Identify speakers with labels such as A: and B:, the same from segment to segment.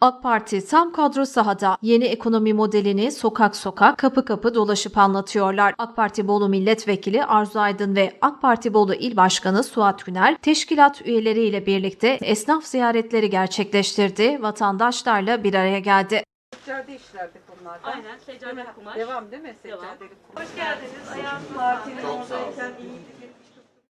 A: AK Parti tam kadro sahada yeni ekonomi modelini sokak sokak kapı kapı dolaşıp anlatıyorlar. AK Parti Bolu Milletvekili Arzu Aydın ve AK Parti Bolu İl Başkanı Suat Güner teşkilat üyeleriyle birlikte esnaf ziyaretleri gerçekleştirdi. Vatandaşlarla bir araya geldi.
B: Seccade işlerdik bunlardan.
C: Aynen, seccade kumaş.
B: Devam değil mi seccadeli kumaş?
C: Hoş geldiniz. Ayağınıza
B: Partinin oradayken iyiydi.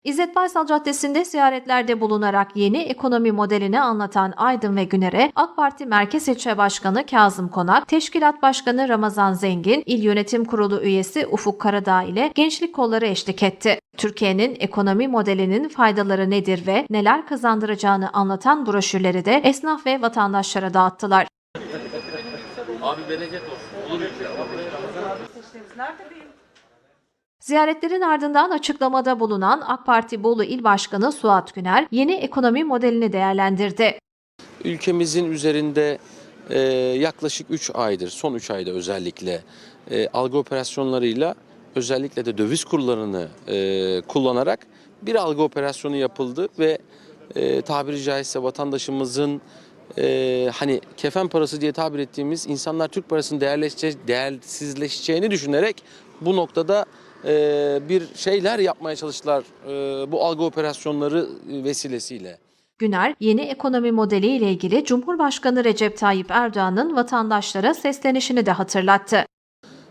A: İzzet Baysal Caddesi'nde ziyaretlerde bulunarak yeni ekonomi modelini anlatan Aydın ve Güner'e AK Parti Merkez İlçe Başkanı Kazım Konak, Teşkilat Başkanı Ramazan Zengin, İl Yönetim Kurulu üyesi Ufuk Karadağ ile gençlik kolları eşlik etti. Türkiye'nin ekonomi modelinin faydaları nedir ve neler kazandıracağını anlatan broşürleri de esnaf ve vatandaşlara dağıttılar.
D: Abi bereket olsun. Olur mu?
B: Seçtiğimiz nerede bir
A: Ziyaretlerin ardından açıklamada bulunan AK Parti Bolu İl Başkanı Suat Güner, yeni ekonomi modelini değerlendirdi.
D: Ülkemizin üzerinde e, yaklaşık 3 aydır, son 3 ayda özellikle e, algı operasyonlarıyla özellikle de döviz kurlarını e, kullanarak bir algı operasyonu yapıldı ve e, tabiri caizse vatandaşımızın e, hani kefen parası diye tabir ettiğimiz insanlar Türk parasının değerleşece, değersizleşeceğini düşünerek bu noktada bir şeyler yapmaya çalıştılar e, bu algı operasyonları vesilesiyle.
A: Güner, yeni ekonomi modeli ile ilgili Cumhurbaşkanı Recep Tayyip Erdoğan'ın vatandaşlara seslenişini de hatırlattı.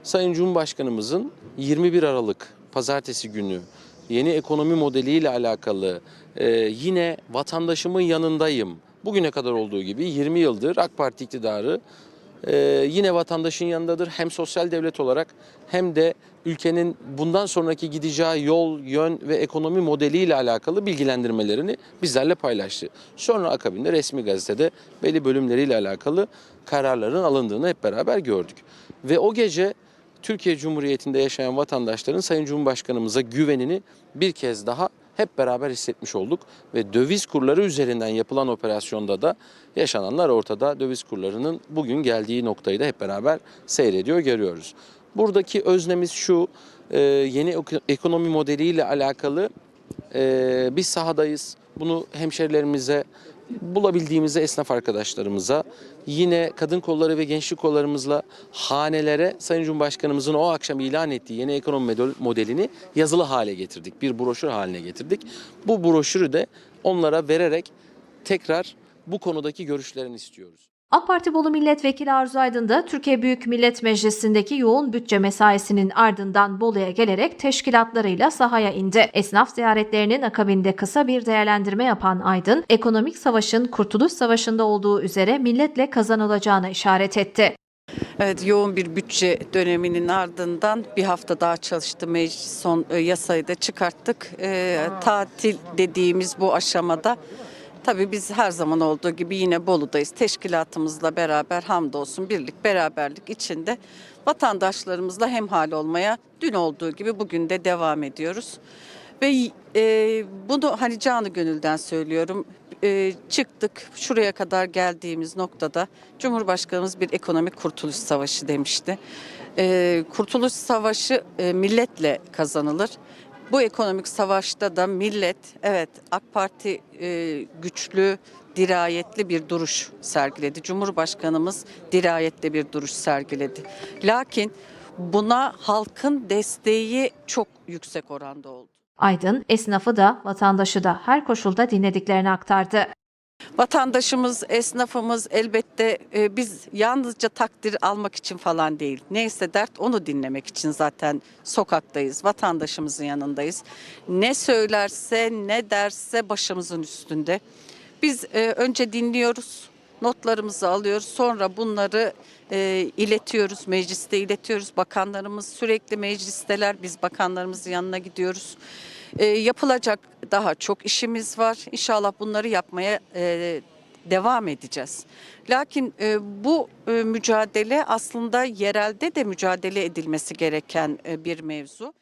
D: Sayın Cumhurbaşkanımızın 21 Aralık pazartesi günü yeni ekonomi modeliyle alakalı e, yine vatandaşımın yanındayım. Bugüne kadar olduğu gibi 20 yıldır AK Parti iktidarı e, yine vatandaşın yanındadır. Hem sosyal devlet olarak hem de ülkenin bundan sonraki gideceği yol, yön ve ekonomi modeliyle alakalı bilgilendirmelerini bizlerle paylaştı. Sonra akabinde resmi gazetede belli bölümleriyle alakalı kararların alındığını hep beraber gördük. Ve o gece Türkiye Cumhuriyeti'nde yaşayan vatandaşların Sayın Cumhurbaşkanımıza güvenini bir kez daha hep beraber hissetmiş olduk ve döviz kurları üzerinden yapılan operasyonda da yaşananlar ortada. Döviz kurlarının bugün geldiği noktayı da hep beraber seyrediyor, görüyoruz. Buradaki öznemiz şu, e, yeni ek- ekonomi modeliyle alakalı e, biz sahadayız. Bunu hemşerilerimize, bulabildiğimizde esnaf arkadaşlarımıza, yine kadın kolları ve gençlik kollarımızla hanelere Sayın Cumhurbaşkanımızın o akşam ilan ettiği yeni ekonomi model- modelini yazılı hale getirdik. Bir broşür haline getirdik. Bu broşürü de onlara vererek tekrar bu konudaki görüşlerini istiyoruz.
A: AK Parti Bolu Milletvekili Arzu Aydın da Türkiye Büyük Millet Meclisi'ndeki yoğun bütçe mesaisinin ardından Bolu'ya gelerek teşkilatlarıyla sahaya indi. Esnaf ziyaretlerinin akabinde kısa bir değerlendirme yapan Aydın, ekonomik savaşın Kurtuluş Savaşı'nda olduğu üzere milletle kazanılacağına işaret etti.
B: Evet yoğun bir bütçe döneminin ardından bir hafta daha çalıştı meclis son e, yasayı da çıkarttık. E, tatil dediğimiz bu aşamada tabii biz her zaman olduğu gibi yine Bolu'dayız. Teşkilatımızla beraber hamdolsun birlik beraberlik içinde vatandaşlarımızla hemhal olmaya dün olduğu gibi bugün de devam ediyoruz. Ve e, bunu hani canı gönülden söylüyorum. E, çıktık şuraya kadar geldiğimiz noktada Cumhurbaşkanımız bir ekonomik kurtuluş savaşı demişti. E, kurtuluş savaşı e, milletle kazanılır. Bu ekonomik savaşta da millet evet AK Parti e, güçlü, dirayetli bir duruş sergiledi. Cumhurbaşkanımız dirayetli bir duruş sergiledi. Lakin buna halkın desteği çok yüksek oranda oldu.
A: Aydın, esnafı da vatandaşı da her koşulda dinlediklerini aktardı.
B: Vatandaşımız, esnafımız elbette e, biz yalnızca takdir almak için falan değil. Neyse dert onu dinlemek için zaten sokaktayız, vatandaşımızın yanındayız. Ne söylerse ne derse başımızın üstünde. Biz e, önce dinliyoruz, notlarımızı alıyoruz, sonra bunları e, iletiyoruz, mecliste iletiyoruz. Bakanlarımız sürekli meclisteler, biz bakanlarımızın yanına gidiyoruz. E, yapılacak daha çok işimiz var. İnşallah bunları yapmaya e, devam edeceğiz. Lakin e, bu e, mücadele aslında yerelde de mücadele edilmesi gereken bir mevzu.